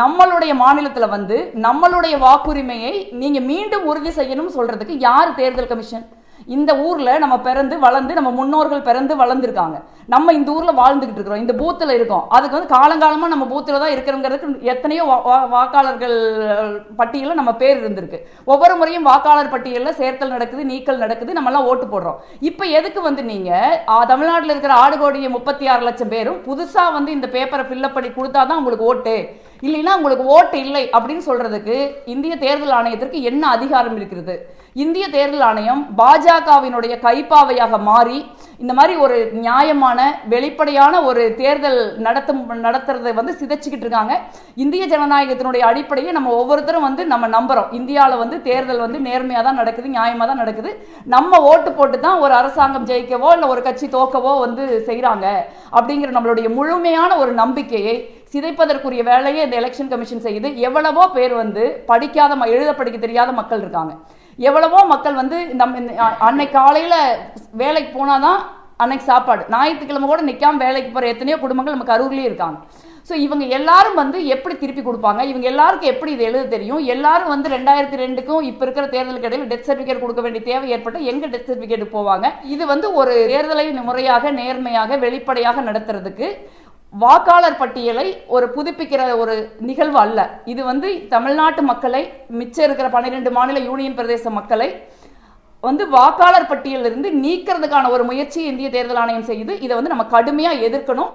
நம்மளுடைய மாநிலத்தில் வந்து நம்மளுடைய வாக்குரிமையை நீங்கள் மீண்டும் உறுதி செய்யணும்னு சொல்கிறதுக்கு யார் தேர்தல் கமிஷன்? இந்த ஊர்ல நம்ம பிறந்து வளர்ந்து நம்ம முன்னோர்கள் பிறந்து வளர்ந்துருக்காங்க. நம்ம இந்த ஊர்ல வாழ்ந்துகிட்டு இருக்கிறோம். இந்த பூத்துல இருக்கோம். அதுக்கு வந்து காலங்காலமா நம்ம பூத்துல தான் இருக்கிறோங்கிறதுக்கு எத்தனையோ வா- வா- வாக்காளர்கள் பட்டியலில் நம்ம பேர் இருந்திருக்கு. ஒவ்வொரு முறையும் வாக்காளர் பட்டியலில் சேர்த்தல் நடக்குது நீக்கல் நடக்குது நம்ம எல்லாம் ஓட்டு போடுறோம். இப்போ எதுக்கு வந்து நீங்க தமிழ்நாட்டில் இருக்கிற ஆடு கோடியை முப்பத்தி ஆறு லட்சம் பேரும் புதுசா வந்து இந்த பேப்பரை ஃபில்லப் பண்ணி கொடுத்தாதான் உங்களுக்கு ஓட்டு. இல்லைன்னா உங்களுக்கு ஓட்டு இல்லை அப்படின்னு சொல்றதுக்கு இந்திய தேர்தல் ஆணையத்திற்கு என்ன அதிகாரம் இருக்கிறது? இந்திய தேர்தல் ஆணையம் பாஜகவினுடைய கைப்பாவையாக மாறி இந்த மாதிரி ஒரு நியாயமான வெளிப்படையான ஒரு தேர்தல் நடத்தும் நடத்துறதை வந்து சிதைச்சிக்கிட்டு இருக்காங்க. இந்திய ஜனநாயகத்தினுடைய அடிப்படையை நம்ம ஒவ்வொருத்தரும் வந்து நம்ம நம்புறோம். இந்தியாவில் வந்து தேர்தல் வந்து நேர்மையாக தான் நடக்குது நியாயமாக தான் நடக்குது. நம்ம ஓட்டு போட்டு தான் ஒரு அரசாங்கம் ஜெயிக்கவோ இல்லை ஒரு கட்சி தோக்கவோ வந்து செய்கிறாங்க அப்படிங்கிற நம்மளுடைய முழுமையான ஒரு நம்பிக்கையை சிதைப்பதற்குரிய வேலையை இந்த எலெக்ஷன் கமிஷன் செய்யுது எவ்வளவோ பேர் வந்து படிக்காத ம- எழுத படிக்க தெரியாத மக்கள் இருக்காங்க. எவ்வளவோ மக்கள் வந்து நம்ம இந்த- அன்னைக்கு காலையில் வேலைக்கு போனாதான் அன்னைக்கு சாப்பாடு. ஞாயிற்றுக்கிழமை கூட நிற்காம வேலைக்கு போகிற எத்தனையோ குடும்பங்கள் நம்ம கரூர்லயே இருக்காங்க. ஸோ இவங்க எல்லாரும் வந்து எப்படி திருப்பி கொடுப்பாங்க? இவங்க எல்லாருக்கும் எப்படி இது எழுத தெரியும்? எல்லாரும் வந்து ரெண்டாயிரத்தி ரெண்டுக்கும் இப்போ இருக்கிற தேர்தலுக்கு இடையில் டெத் சர்டிஃபிகேட் கொடுக்க வேண்டிய தேவை ஏற்பட்ட எங்கே டெத் சர்டிஃபிகேட் போவாங்க? இது வந்து ஒரு தேர்தலை முறையாக நேர்மையாக வெளிப்படையாக நடத்துறதுக்கு வாக்காளர் பட்டியலை ஒரு புதுப்பிக்கிற ஒரு நிகழ்வு அல்ல. இது வந்து தமிழ்நாட்டு மக்களை மிச்சம் இருக்கிற பன்னிரெண்டு மாநில யூனியன் பிரதேச மக்களை வந்து வாக்காளர் பட்டியலிருந்து நீக்கிறதுக்கான ஒரு முயற்சி இந்திய தேர்தல் ஆணையம் செய்யுது. இதை வந்து நம்ம கடுமையாக எதிர்க்கணும்.